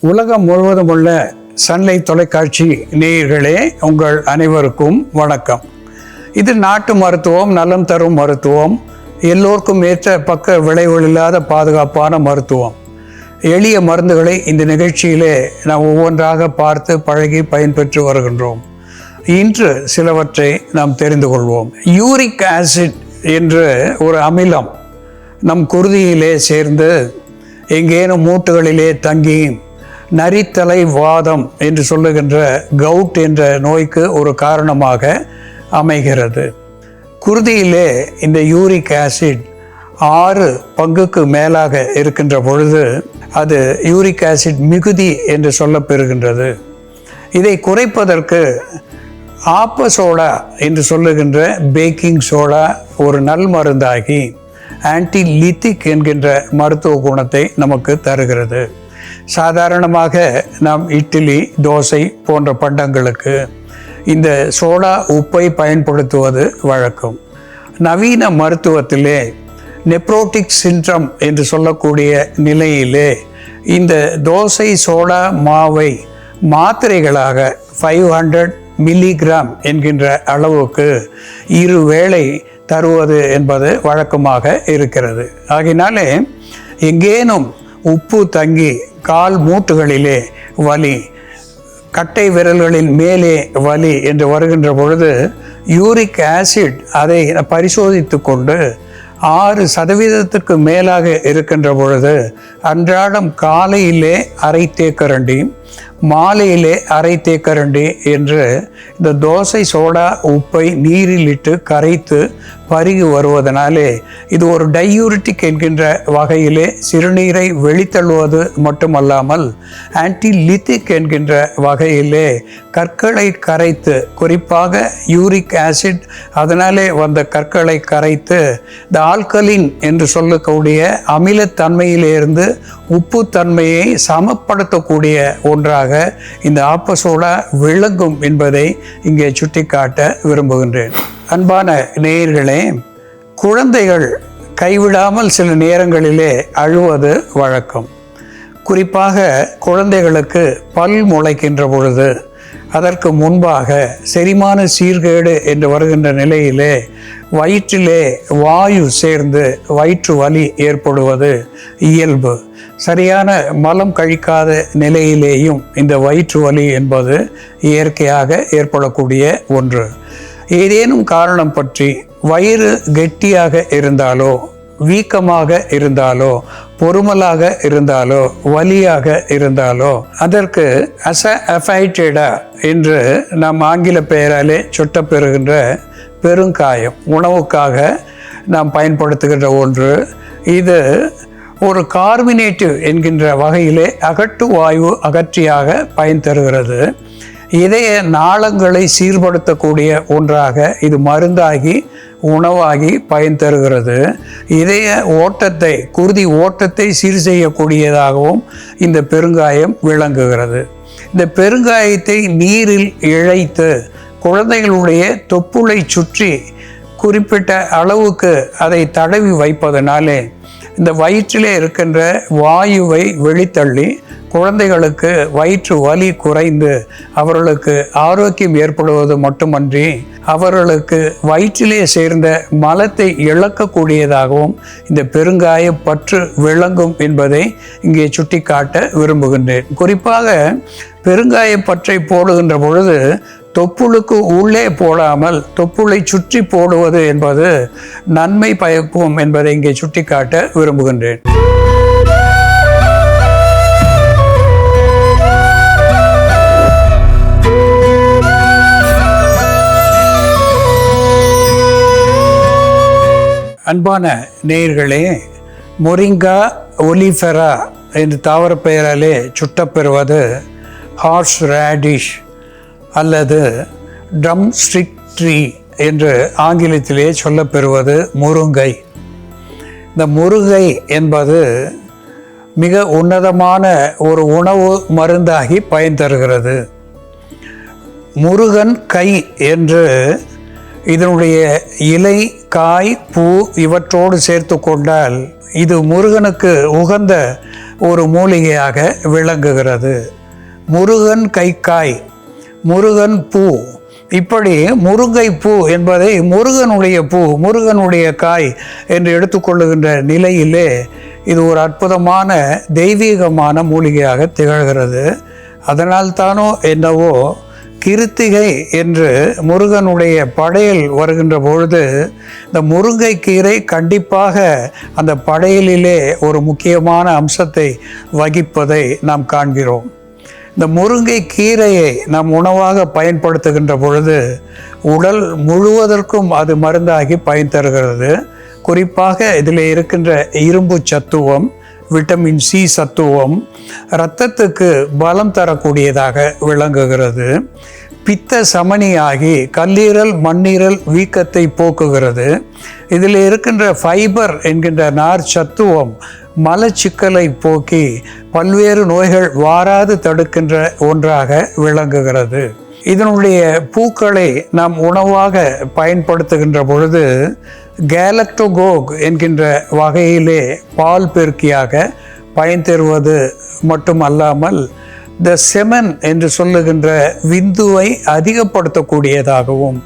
உலகம் முழுவதும் உள்ள சன்னை தொலைக்காட்சி நேயர்களே உங்கள் அனைவருக்கும் வணக்கம். இது நாட்டு மருத்துவம் நலம் தரும் மருத்துவம் எல்லோருக்கும் ஏற்ற பக்க விளைவுகள் இல்லாத பாதுகாப்பான மருத்துவம். எளிய மருந்துகளை இந்த நிகழ்ச்சியிலே நாம் ஒவ்வொன்றாக பார்த்து பழகி பயன்பெற்று வருகின்றோம். இன்று சிலவற்றை நாம் தெரிந்து கொள்வோம். யூரிக் ஆசிட் என்று ஒரு அமிலம் நம் குருதியிலே சேர்ந்து எங்கேனும் மூட்டுகளிலே தங்கி நரித்தலை வாதம் என்று சொல்லுகின்ற கவுட் என்ற நோய்க்கு ஒரு காரணமாக அமைகிறது. குருதியிலே இந்த யூரிக் ஆசிட் ஆறு பங்குக்கு மேலாக இருக்கின்ற பொழுது அது யூரிக் ஆசிட் மிகுதி என்று சொல்லப்பெறுகின்றது. இதை குறைப்பதற்கு ஆப்ப சோடா என்று சொல்லுகின்ற பேக்கிங் சோடா ஒரு நல் மருந்தாகி ஆன்டி லித்திக் என்கின்ற மருத்துவ குணத்தை நமக்கு தருகிறது. சாதாரணமாக நாம் இட்லி தோசை போன்ற பண்டங்களுக்கு இந்த சோடா உப்பை பயன்படுத்துவது வழக்கம். நவீன மருத்துவத்திலே நெப்ரோட்டிக் சின்ட்ரம் என்று சொல்லக்கூடிய நிலையிலே இந்த தோசை சோடா மாவை மாத்திரைகளாக ஃபைவ் ஹண்ட்ரட் மில்லிகிராம் என்கின்ற அளவுக்கு இரு வேளை தருவது என்பது வழக்கமாக இருக்கிறது. ஆகினாலே எங்கேனும் உப்பு தங்கி கால் மூட்டுகளிலே வலி கட்டை விரல்களின் மேலே வலி என்று வருகின்ற பொழுது யூரிக் ஆசிட் அதை பரிசோதித்து கொண்டு ஆறு சதவீதத்துக்கு மேலாக இருக்கின்ற பொழுது அன்றாடம் காலையிலே அரை தேக்கரண்டி மாலையிலே அரை தேக்கரண்டி என்று இந்த தோசை சோடா உப்பை நீரில் இட்டு கரைத்து பருகி வருவதனாலே இது ஒரு டையூரிட்டிக் என்கின்ற வகையிலே சிறுநீரை வெளித்தள்ளுவது மட்டுமல்லாமல் ஆன்டிலித்திக் என்கின்ற வகையிலே கற்களை கரைத்து குறிப்பாக யூரிக் ஆசிட் அதனாலே வந்த கற்களை கரைத்து இந்த ஆல்கலின் என்று சொல்லக்கூடிய அமிலத்தன்மையிலிருந்து உப்பு தன்மையை சமப்படுத்தக்கூடிய ஒன்றாக இந்த ஆப்பசோலா விளங்கும் என்பதை இங்கே சுட்டிக்காட்ட விரும்புகின்றேன். அன்பான நேயர்களே குழந்தைகள் கைவிடாமல் சில நேரங்களிலே அழுவது வழக்கம். குறிப்பாக குழந்தைகளுக்கு பல் முளைக்கின்ற பொழுது அதற்கு முன்பாக செரிமான சீர்கேடு என்று வருகின்ற நிலையிலே வயிற்றிலே வாயு சேர்ந்து வயிற்று வலி ஏற்படுவது இயல்பு. சரியான மலம் கழிக்காத நிலையிலேயும் இந்த வயிற்று வலி என்பது இயற்கையாக ஏற்படக்கூடிய ஒன்று. ஏதேனும் காரணம் பற்றி வயிறு கெட்டியாக இருந்தாலோ வீக்கமாக இருந்தாலோ பொறுமலாக இருந்தாலோ வலியாக இருந்தாலோ அதற்கு அச அஃபைட்டடா என்று நாம் ஆங்கில பெயராலே சுட்டப்பெறுகின்ற பெருங்காயம் உணவுக்காக நாம் பயன்படுத்துகின்ற ஒன்று. இது ஒரு கார்பினேட்டிவ் என்கின்ற வகையிலே அகட்டு வாயு அகற்றியாக பயன் தருகிறது. இதய நாளங்களை சீர்படுத்தக்கூடிய ஒன்றாக இது மருந்தாகி உணவாகி பயன் தருகிறது இதய ஓட்டத்தை குருதி ஓட்டத்தை சீர் செய்யக்கூடியதாகவும் இந்த பெருங்காயம் விளங்குகிறது. இந்த பெருங்காயத்தை நீரில் இழைத்து குழந்தைகளுடைய தொப்புளை சுற்றி குறிப்பிட்ட அளவுக்கு அதை தடவி வைப்பதனாலே இந்த வயிற்றிலே இருக்கின்ற வாயுவை வெளித்தள்ளி குழந்தைகளுக்கு வயிற்று வலி குறைந்து அவர்களுக்கு ஆரோக்கியம் ஏற்படுவது மட்டுமன்றி அவர்களுக்கு வயிற்றிலே சேர்ந்த மலத்தை இழக்கக்கூடியதாகவும் இந்த பெருங்காய பற்று விளங்கும் என்பதை இங்கே சுட்டிக்காட்ட விரும்புகின்றேன். குறிப்பாக பெருங்காய பற்றை போடுகின்ற பொழுது தொப்புளுக்கு உள்ளே போடாமல் தொப்புளை சுற்றி போடுவது என்பது நன்மை பயக்கும் என்பதை இங்கே சுட்டிக்காட்ட விரும்புகின்றேன். அன்பான நேயர்களே மொரிங்கா ஒலிஃபெரா என்று தாவர பெயராலே சுட்டப்பெறுவது ஹார்ஸ் ரேடிஷ் அல்லது ட்ரம் ஸ்டிக் ட்ரீ என்று ஆங்கிலத்திலே சொல்லப்பெறுவது முருங்கை. இந்த முருகை என்பது மிக உன்னதமான ஒரு உணவு மருந்தாகி பயன் தருகிறது. முருகன் கை என்று இதனுடைய இலை காய் பூ இவற்றோடு சேர்த்து கொண்டால் இது முருகனுக்கு உகந்த ஒரு மூலிகையாக விளங்குகிறது. முருகன் கைக்காய் முருகன் பூ. இப்படி முருங்கை பூ என்பதை முருகனுடைய பூ முருகனுடைய காய் என்று எடுத்துக்கொள்ளுகின்ற நிலையிலே இது ஒரு அற்புதமான தெய்வீகமான மூலிகையாக திகழ்கிறது. அதனால் தானோ என்னவோ கிருத்திகை என்று முருகனுடைய படையல் வருகின்ற பொழுது இந்த முருங்கை கீரை கண்டிப்பாக அந்த படையலிலே ஒரு முக்கியமான அம்சத்தை வகிப்பதை நாம் காண்கிறோம். இந்த முருங்கை கீரையை நாம் உணவாக பயன்படுத்துகின்ற பொழுது உடல் முழுவதற்கும் அது மருந்தாகி பயன் தருகிறது. குறிப்பாக இதில் இருக்கின்ற இரும்பு சத்துவம் விட்டமின் சி சத்துவம் இரத்தத்துக்கு பலம் தரக்கூடியதாக விளங்குகிறது. பித்த சமனியாகி கல்லீரல் மண்ணீரல் வீக்கத்தை போக்குகிறது. இதில் இருக்கின்ற ஃபைபர் என்கின்ற நார் சத்துவம் மலச்சிக்கலை போக்கி பல்வேறு நோய்கள் வாராது தடுக்கின்ற ஒன்றாக விளங்குகிறது. இதனுடைய பூக்களை நாம் உணவாக பயன்படுத்துகின்ற பொழுது கேலக்டோகோக் என்கின்ற வகையிலே பால் பெருக்கியாக பயன் தருவது மட்டுமல்லாமல் த செமன் என்று சொல்லுகின்ற விந்துவை அதிகப்படுத்தக்கூடியதாகவும்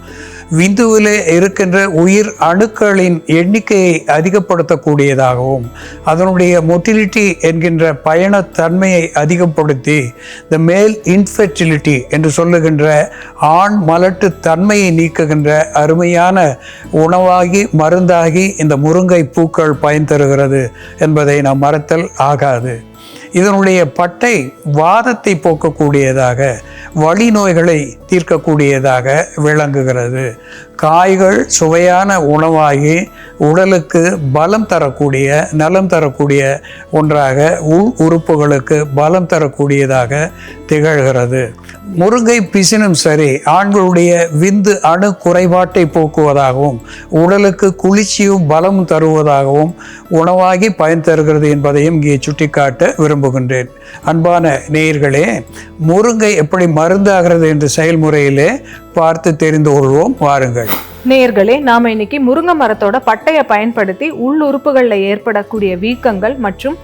விந்துவிலே இருக்கின்ற உயிர் அணுக்களின் எண்ணிக்கையை அதிகப்படுத்தக்கூடியதாகவும் அதனுடைய மொட்டிலிட்டி என்கின்ற பயணத்தன்மையை அதிகப்படுத்தி த மேல் இன்ஃபெர்டிலிட்டி என்று சொல்லுகின்ற ஆண் மலட்டு தன்மையை நீக்குகின்ற அருமையான உணவாகி மருந்தாகி இந்த முருங்கை பூக்கள் பயன் தருகிறது என்பதை நாம் மறத்தல் ஆகாது. இதனுடைய பட்டை வாதத்தை போக்கக்கூடியதாக வழி நோய்களை தீர்க்கக்கூடியதாக விளங்குகிறது. காய்கள் சுவையான உணவாகி உடலுக்கு பலம் தரக்கூடிய நலம் தரக்கூடிய ஒன்றாக உள் உறுப்புகளுக்கு பலம் தரக்கூடியதாக திகழ்கிறது. முருங்கை பிசினும் சரி ஆண்களுடைய விந்து அணு குறைபாட்டை போக்குவதாகவும் உடலுக்கு குளிர்ச்சியும் பலமும் தருவதாகவும் உணவாகி பயன் தருகிறது என்பதையும் இங்கே சுட்டிக்காட்ட விரும்புகின்றேன். அன்பான நேயர்களே முருங்கை எப்படி மருந்தாகிறது என்ற செயல்முறையிலே பார்த்து தெரிந்து கொள்வோம் வாருங்கள். நேர்களே நாம இன்னைக்கு முருங்கை மரத்தோட பட்டையை பயன்படுத்தி உள் உறுப்புகளில் ஏற்படக்கூடிய வீக்கங்கள் மற்றும்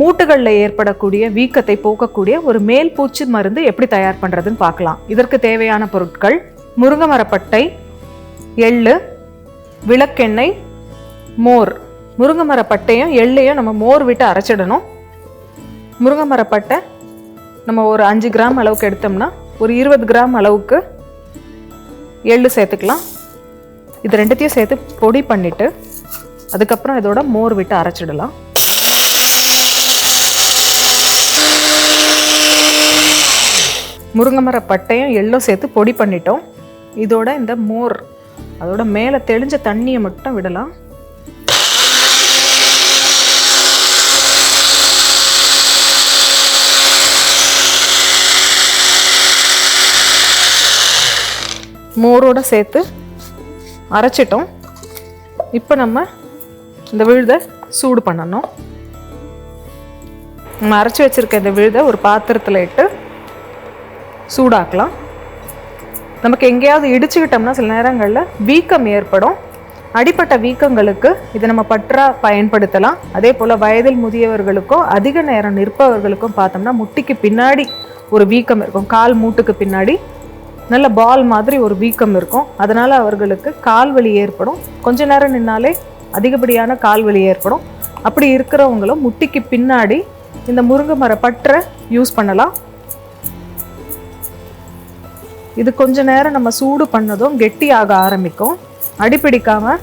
மூட்டுகளில் ஏற்படக்கூடிய வீக்கத்தை போக்கக்கூடிய ஒரு மேல் பூச்சி மருந்து எப்படி தயார் பண்ணுறதுன்னு பார்க்கலாம். இதற்கு தேவையான பொருட்கள் முருங்கை மரப்பட்டை எள்ளு விளக்கெண்ணெய் மோர். முருங்கை மரப்பட்டையும் எள்ளையும் நம்ம மோர் விட்டு அரைச்சிடணும். முருங்கை மரப்பட்டை நம்ம ஒரு அஞ்சு கிராம் அளவுக்கு எடுத்தோம்னா ஒரு இருபது கிராம் அளவுக்கு எள்ளு சேர்த்துக்கலாம். இது ரெண்டுத்தையும் சேர்த்து பொடி பண்ணிவிட்டு அதுக்கப்புறம் இதோட மோர் விட்டு அரைச்சிடலாம். முருங்கை மர பட்டையும் எள்ளும் சேர்த்து பொடி பண்ணிட்டோம். இதோட இந்த மோர் அதோட மேலே தெளிஞ்ச தண்ணியை மட்டும் விடலாம். மோரோட சேர்த்து அரைச்சிட்டோம். இப்போ நம்ம இந்த விழுதை சூடு பண்ணணும். நம்ம அரைச்சி வச்சிருக்க இந்த விழுதை ஒரு பாத்திரத்தில் இட்டு சூடாக்கலாம். நமக்கு எங்கேயாவது இடிச்சுக்கிட்டோம்னா சில நேரங்களில் வீக்கம் ஏற்படும். அடிப்பட்ட வீக்கங்களுக்கு இதை நம்ம பற்றா பயன்படுத்தலாம். அதே போல் வயதில் முதியவர்களுக்கும் அதிக நேரம் நிற்பவர்களுக்கும் பார்த்தோம்னா முட்டிக்கு பின்னாடி ஒரு வீக்கம் இருக்கும். கால் மூட்டுக்கு பின்னாடி நல்ல பால் மாதிரி ஒரு வீக்கம் இருக்கும். அதனால் அவர்களுக்கு கால் வலி ஏற்படும். கொஞ்ச நேரம் நின்னாலே அதிகப்படியான கால் வலி ஏற்படும். அப்படி இருக்கிறவங்களும் முட்டிக்கு பின்னாடி இந்த முருங்கை மர பற்றை யூஸ் பண்ணலாம். இது கொஞ்ச நேரம் நம்ம சூடு பண்ணதும் கெட்டியாக ஆரம்பிக்கும். அடிப்பிடிக்காம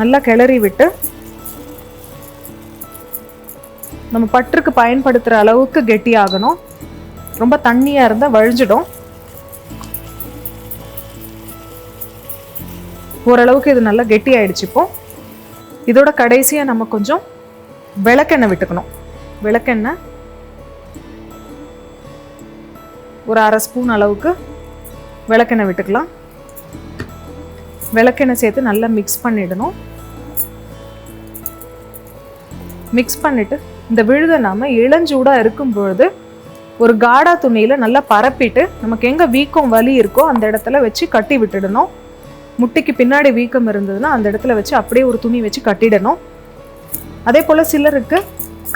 நல்லா கிளறி விட்டு நம்ம பற்றுக்கு பயன்படுத்துகிற அளவுக்கு கெட்டியாகணும் ரொம்ப தண்ணியாக இருந்தால் வழிஞ்சிடும். ஓரளவுக்கு இது நல்லா கெட்டி ஆகிடுச்சு இப்போ. இதோட கடைசியாக நம்ம கொஞ்சம் விளக்கெண்ணெய் விட்டுக்கணும். விளக்கெண்ணெய் ஒரு அரை ஸ்பூன் அளவுக்கு விளக்கெண்ணெய் விட்டுக்கலாம். விளக்கெண்ணெய் சேர்த்து நல்லா மிக்ஸ் பண்ணிடணும். மிக்ஸ் பண்ணிவிட்டு இந்த விழுதை நாம் இளஞ்சூடாக இருக்கும் பொழுது ஒரு காடா துணியில் நல்லா பரப்பிட்டு நமக்கு எங்கே வீக்கம் வலி இருக்கோ அந்த இடத்துல வச்சு கட்டி விட்டுடணும். முட்டிக்கு பின்னாடி வீக்கம் இருந்ததுன்னா அந்த இடத்துல வச்சு அப்படியே ஒரு துணி வச்சு கட்டிடணும். அதே போல் சிலருக்கு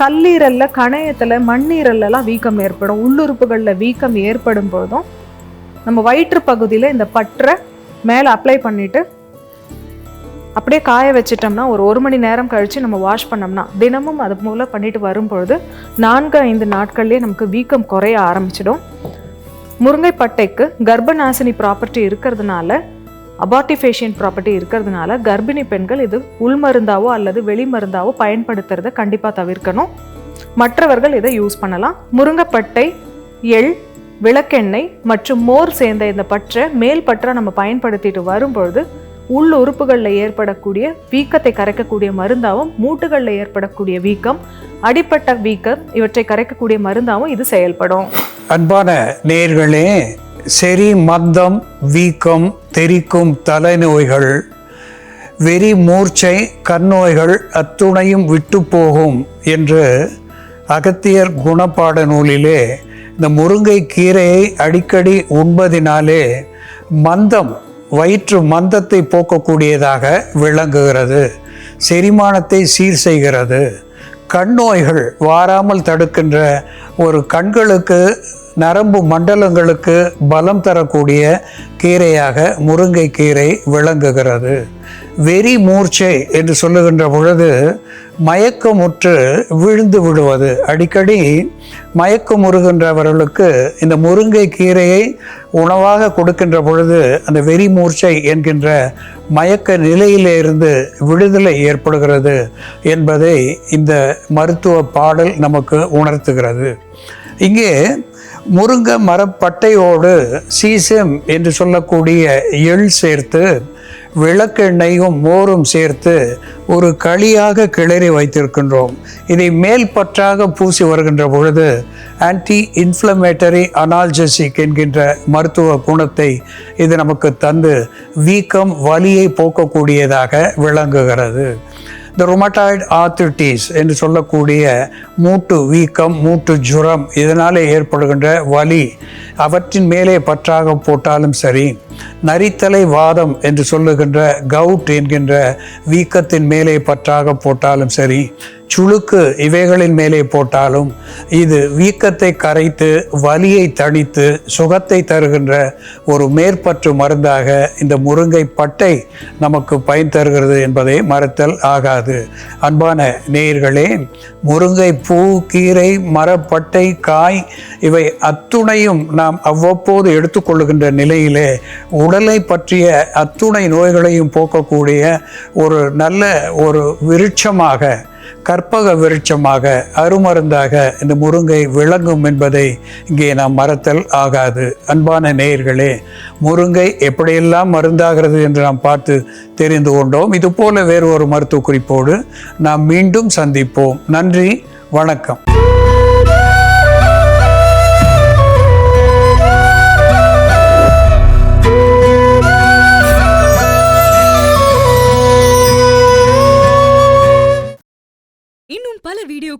கல்லீரலில் கணையத்தில் மண்ணீரல்லாம் வீக்கம் ஏற்படும். உள்ளுறுப்புகளில் வீக்கம் ஏற்படும் போதும் நம்ம வயிற்று பகுதியில் இந்த பற்றை மேலே அப்ளை பண்ணிவிட்டு அப்படியே காய வச்சிட்டோம்னா ஒரு ஒரு மணி நேரம் கழித்து நம்ம வாஷ் பண்ணோம்னா தினமும் அது போல் பண்ணிட்டு வரும்பொழுது நான்கு ஐந்து நாட்கள்லேயே நமக்கு வீக்கம் குறைய ஆரம்பிச்சிடும். முருங்கைப்பட்டைக்கு கர்ப்பநாசினி ப்ராப்பர்ட்டி இருக்கிறதுனால அபார்டிஃபேஷியன் ப்ராப்பர்ட்டி இருக்கிறதுனால கர்ப்பிணி பெண்கள் இது உள்மருந்தாவோ அல்லது வெளிமருந்தாவோ பயன்படுத்துறத கண்டிப்பாக தவிர்க்கணும். மற்றவர்கள் இதை யூஸ் பண்ணலாம். முருங்கைப்பட்டை எள் விளக்கெண்ணெய் மற்றும் மோர் சேர்ந்த இந்த பற்றை மேல் பற்றை நம்ம பயன்படுத்திட்டு வரும்பொழுது உள் உறுப்புகளில் ஏற்படக்கூடிய வீக்கத்தை கரைக்கக்கூடிய மருந்தாகவும் மூட்டுகளில் ஏற்படக்கூடிய வீக்கம் அடிப்பட்ட வீக்கம் இவற்றை கரைக்கக்கூடிய மருந்தாகவும் இது செயல்படும். அன்பான நேர்களே செரி மந்தம் வீக்கம் தெரிக்கும் தலைநோய்கள் வெறி மூர்ச்சை கண்ணோய்கள் அத்துணையும் விட்டு போகும் என்று அகத்தியர் குணப்பாட நூலிலே இந்த முருங்கை கீரையை அடிக்கடி உண்பதினாலே மந்தம் வயிற்று மந்தத்தை போக்கக்கூடியதாக விளங்குகிறது செரிமானத்தை சீர் செய்கிறது. கண் நோய்கள் வாராமல் தடுக்கின்ற ஒரு கண்களுக்கு நரம்பு மண்டலங்களுக்கு பலம் தரக்கூடிய கீரையாக முருங்கை கீரை விளங்குகிறது. வெறி மூர்ச்சை என்று சொல்லுகின்ற பொழுது மயக்கமுற்று விழுந்து விடுவது. அடிக்கடி மயக்கம் உருகின்றவர்களுக்கு இந்த முருங்கை கீரையை உணவாக கொடுக்கின்ற பொழுது அந்த வெறி மூர்ச்சை என்கின்ற மயக்க நிலையிலிருந்து விடுதலை ஏற்படுகிறது என்பதை இந்த மருத்துவ பாடல் நமக்கு உணர்த்துகிறது. இங்கே முருங்க மரப்பட்டையோடு சீசம் என்று சொல்லக்கூடிய எள் சேர்த்து விளக்கெண்ணெயும் மோரும் சேர்த்து ஒரு களியாக கிளறி வைத்திருக்கின்றோம். இதை மேல் பற்றாக பூசி வருகின்ற பொழுது ஆன்டி இன்ஃப்ளமேட்டரி அனால்ஜெசிக் என்கின்ற மருத்துவ குணத்தை இது நமக்கு தந்து வீக்கம் வலியை போக்கக்கூடியதாக விளங்குகிறது. இந்த ரொமட்டாய்டு ஆர்த்திட்டிஸ் என்று சொல்லக்கூடிய மூட்டு வீக்கம் மூட்டு ஜுரம் இதனால் ஏற்படுகின்ற வலி அவற்றின் மேலே பற்றாக போட்டாலும் சரி நரித்தலை வாதம் என்று சொல்லுகின்ற கவுட் என்கின்ற வீக்கத்தின் மேலே பற்றாக போட்டாலும் சரி சுளுக்கு இவைகளின் மேலே போட்டாலும் இது வீக்கத்தை கரைத்து வலியை தணித்து சுகத்தை தருகின்ற ஒரு மேற்பற்று மருந்தாக இந்த முருங்கை பட்டை நமக்கு பயன் தருகிறது என்பதை மறத்தல் ஆகாது. அன்பான நேயர்களே முருங்கை பூ கீரை மரப்பட்டை காய் இவை அத்துணையும் நாம் அவ்வப்போது எடுத்துக்கொள்ளுகின்ற நிலையிலே உடலை பற்றிய அத்துணை நோய்களையும் போக்கக்கூடிய ஒரு நல்ல ஒரு விருட்சமாக கற்பக விருட்சமாக அருமருந்தாக இந்த முருங்கை விளங்கும் என்பதை இங்கே நாம் மறத்தல் ஆகாது. அன்பான நேயர்களே முருங்கை எப்படியெல்லாம் மருந்தாகிறது என்று நாம் பார்த்து தெரிந்து கொண்டோம். இது போல வேறு ஒரு மருத்துவ குறிப்போடு நாம் மீண்டும் சந்திப்போம். நன்றி வணக்கம்.